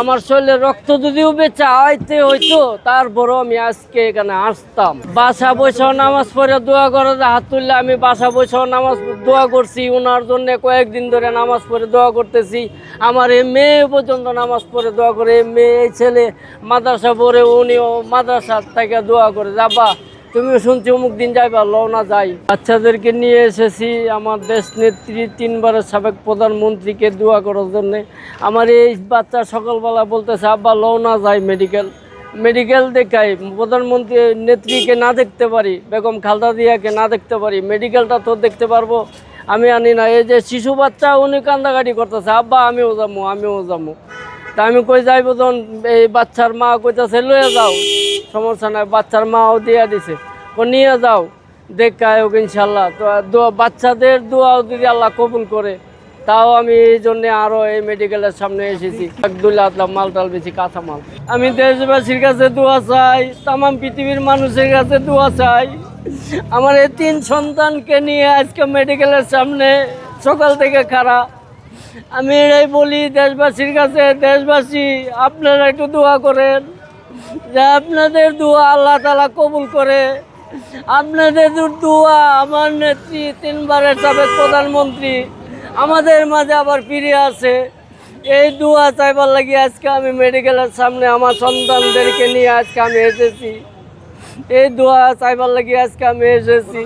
আমার শরীরে রক্ত যদিও বেচা আইতে হইতো, তারপরও আমি আজকে এখানে আসতাম। বাসা বসেও নামাজ পড়ে দোয়া করে হাত তুললে আমি বাসা বসেও নামাজ দোয়া করছি ওনার জন্য কয়েকদিন ধরে নামাজ পড়ে দোয়া করতেছি। আমার এই মেয়ে পর্যন্ত নামাজ পড়ে দোয়া করে মেয়ে ছেলে মাদ্রাসা পড়ে, উনিও মাদ্রাসা থেকে দোয়া করে, যাবা তুমিও শুনছি, অমুক দিন যাইবা লওনা যাই। বাচ্চাদেরকে নিয়ে এসেছি, আমার দেশ নেত্রী তিনবারের সাবেক প্রধানমন্ত্রীকে দোয়া করার জন্য। আমার এই বাচ্চা সকালবেলা বলতেছে, আব্বা, লও না যাই মেডিকেল মেডিকেল দেখাই, প্রধানমন্ত্রী, নেত্রীকে না দেখতে পারি, বেগম খালদা দিয়াকে না দেখতে পারি মেডিকেলটা তো দেখতে পারব। আমি আনি না। এই যে শিশু বাচ্চা, উনি কান্দাকাটি করতেছে, আব্বা, আমিও যাব আমিও যাব। তা আমি কই যাইব তখন এই বাচ্চার মা কইতাছে লয়ে যাও। সমস্যা নাই, বাচ্চার মাও দিয়া দিছে। ও নিয়ে যাও দেখায় ওকে ইনশাল্লাহ তো দোয়া, বাচ্চাদের দোয়াও যদি আল্লাহ কবুল করে, তাও আমি এই জন্য আরও এই মেডিকেলের সামনে এসেছি। আতলাম, মাল টাল বেশি, কাঁচা মাল। আমি দেশবাসীর কাছে দোয়া চাই তাম পৃথিবীর মানুষের কাছে দোয়া চাই। আমার এই তিন সন্তানকে নিয়ে আজকে মেডিকেলের সামনে সকাল থেকে খারাপ আমি এটাই বলি, দেশবাসীর কাছে, দেশবাসী, আপনারা একটু দোয়া করেন যে আপনাদের দোয়া আল্লাহ তালা কবুল করে। আপনাদের দোয়া আমার নেত্রী তিনবারের সাবেক প্রধানমন্ত্রী, আমাদের মাঝে আবার ফিরে আসে। এই দোয়া চাইবার লাগি আজকে আমি মেডিকেলের সামনে আমার সন্তানদেরকে নিয়ে আজকে আমি এসেছি। এই দোয়া চাইবার লাগি আজকে আমি এসেছি।